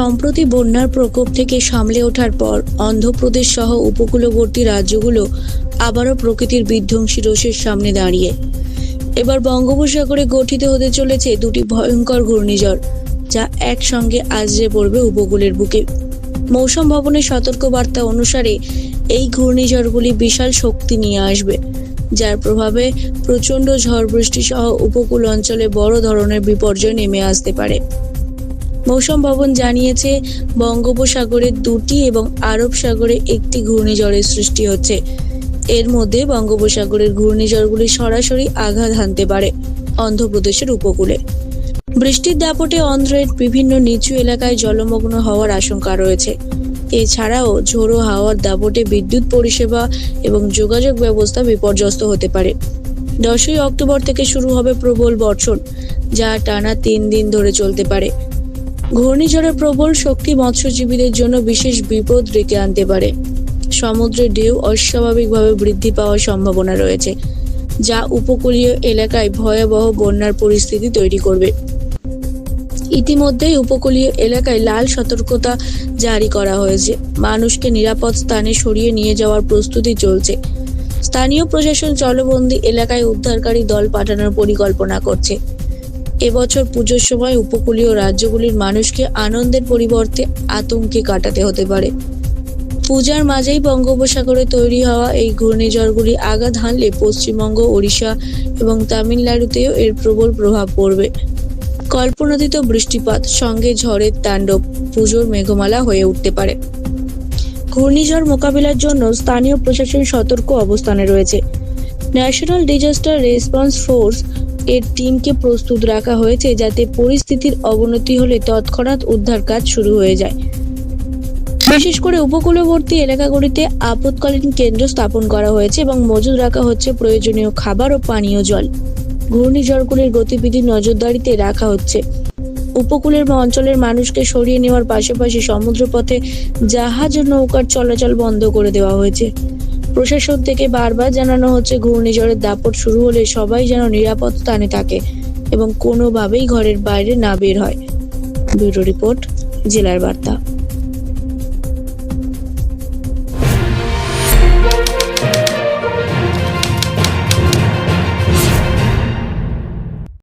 সম্প্রতি বন্যার প্রকোপ থেকে সামলে ওঠার পর অন্ধ্রপ্রদেশ সহ উপকূলবর্তী রাজ্যগুলো আবারও প্রকৃতির বিধ্বংসী রোষের সামনে দাঁড়িয়ে। এবার বঙ্গোপসাগরে গঠিত হতে চলেছে দুটি ভয়ঙ্কর ঘূর্ণিঝড়, যা একসঙ্গে আজরে পড়বে উপকূলের বুকে। মৌসুম ভবনের সতর্কবার্তা অনুসারে এই ঘূর্ণিঝড়গুলি বিশাল শক্তি নিয়ে আসবে, যার প্রভাবে প্রচণ্ড ঝড় বৃষ্টি সহ উপকূল অঞ্চলে বড় ধরনের বিপর্যয় নেমে আসতে পারে। মৌসুম ভবন জানিয়েছে, বঙ্গোপসাগরে দুটি এবং আরব সাগরে একটি ঘূর্ণিঝড়ের সৃষ্টি হচ্ছে। এর মধ্যে বঙ্গোপসাগরের ঘূর্ণিঝড়গুলি সরাসরি আঘাত হানতে পারে অন্ধ্রপ্রদেশের উপকূলে। বৃষ্টির দাপটে অন্ধ্রের বিভিন্ন নিচু এলাকায় জলমগ্ন হওয়ার আশঙ্কা রয়েছে। এছাড়াও ঝোড়ো হাওয়ার দাপটে বিদ্যুৎ পরিষেবা এবং যোগাযোগ ব্যবস্থা বিপর্যস্ত হতে পারে। দশই অক্টোবর থেকে শুরু হবে প্রবল বর্ষণ, যা টানা তিন দিন ধরে চলতে পারে। ঘূর্ণিঝড়ের প্রবল শক্তি মৎস্যজীবীদের জন্য বিশেষ বিপদ ডেকে আনতে পারে। সমুদ্রের ঢেউ অস্বাভাবিকভাবে বৃদ্ধি পাওয়ার সম্ভাবনা রয়েছে, যা উপকূলীয় এলাকায় ভয়াবহ বন্যার পরিস্থিতি তৈরি করবে। ইতিমধ্যেই উপকূলীয় এলাকায় লাল সতর্কতা জারি করা হয়েছে। মানুষকে নিরাপদ স্থানে সরিয়ে নিয়ে যাওয়ার প্রস্তুতি চলছে। স্থানীয় প্রশাসন জলবন্দি এলাকায় উদ্ধারকারী দল পাঠানোর পরিকল্পনা করছে। এবছর পুজোর সময় উপকূলীয় রাজ্যগুলির মানুষকে আনন্দের পরিবর্তে আতঙ্কে কাটাতে হতে পারে। পূজার মাঝেই বঙ্গোপসাগরে তৈরি হওয়া এই ঘূর্ণিঝড়গুলি আঘাত হানলে পশ্চিমবঙ্গ, ওড়িশা এবং তামিলনাড়ুতেও এর প্রবল প্রভাব পড়বে। কল্পনাতীত বৃষ্টিপাত, সঙ্গে ঝড়ের তাণ্ডব, পুজোর মেঘমালা হয়ে উঠতে পারে। ঘূর্ণিঝড় মোকাবিলার জন্য স্থানীয় প্রশাসন সতর্ক অবস্থানে রয়েছে। ন্যাশনাল ডিজাস্টার রেসপন্স ফোর্স এর টিমকে প্রস্তুত রাখা হয়েছে যাতে পরিস্থিতির অবনতি হলে তৎক্ষণাৎ উদ্ধার কাজ শুরু হয়ে যায়। বিশেষ করে উপকূলবর্তী এলাকাগুলিতে আপৎকালীন কেন্দ্র স্থাপন করা হয়েছে এবং মজুদ রাখা হচ্ছে প্রয়োজনীয় খাবার ও পানীয় জল। ঘূর্ণিঝড়গুলির গতিবিধি নজরদারিতে রাখা হচ্ছে। উপকূলের বা অঞ্চলের মানুষকে সরিয়ে নেওয়ার পাশাপাশি সমুদ্রপথে জাহাজ ও নৌকার চলাচল বন্ধ করে দেওয়া হয়েছে। প্রশাসন থেকে বারবার জানানো হচ্ছে ঘূর্ণিঝড়ের দাপট শুরু হলে সবাই যেন নিরাপদ স্থানে থাকে এবং কোনোভাবেই ঘরের বাইরে না বের হয়। ব্যুরো রিপোর্ট, জেলার বার্তা।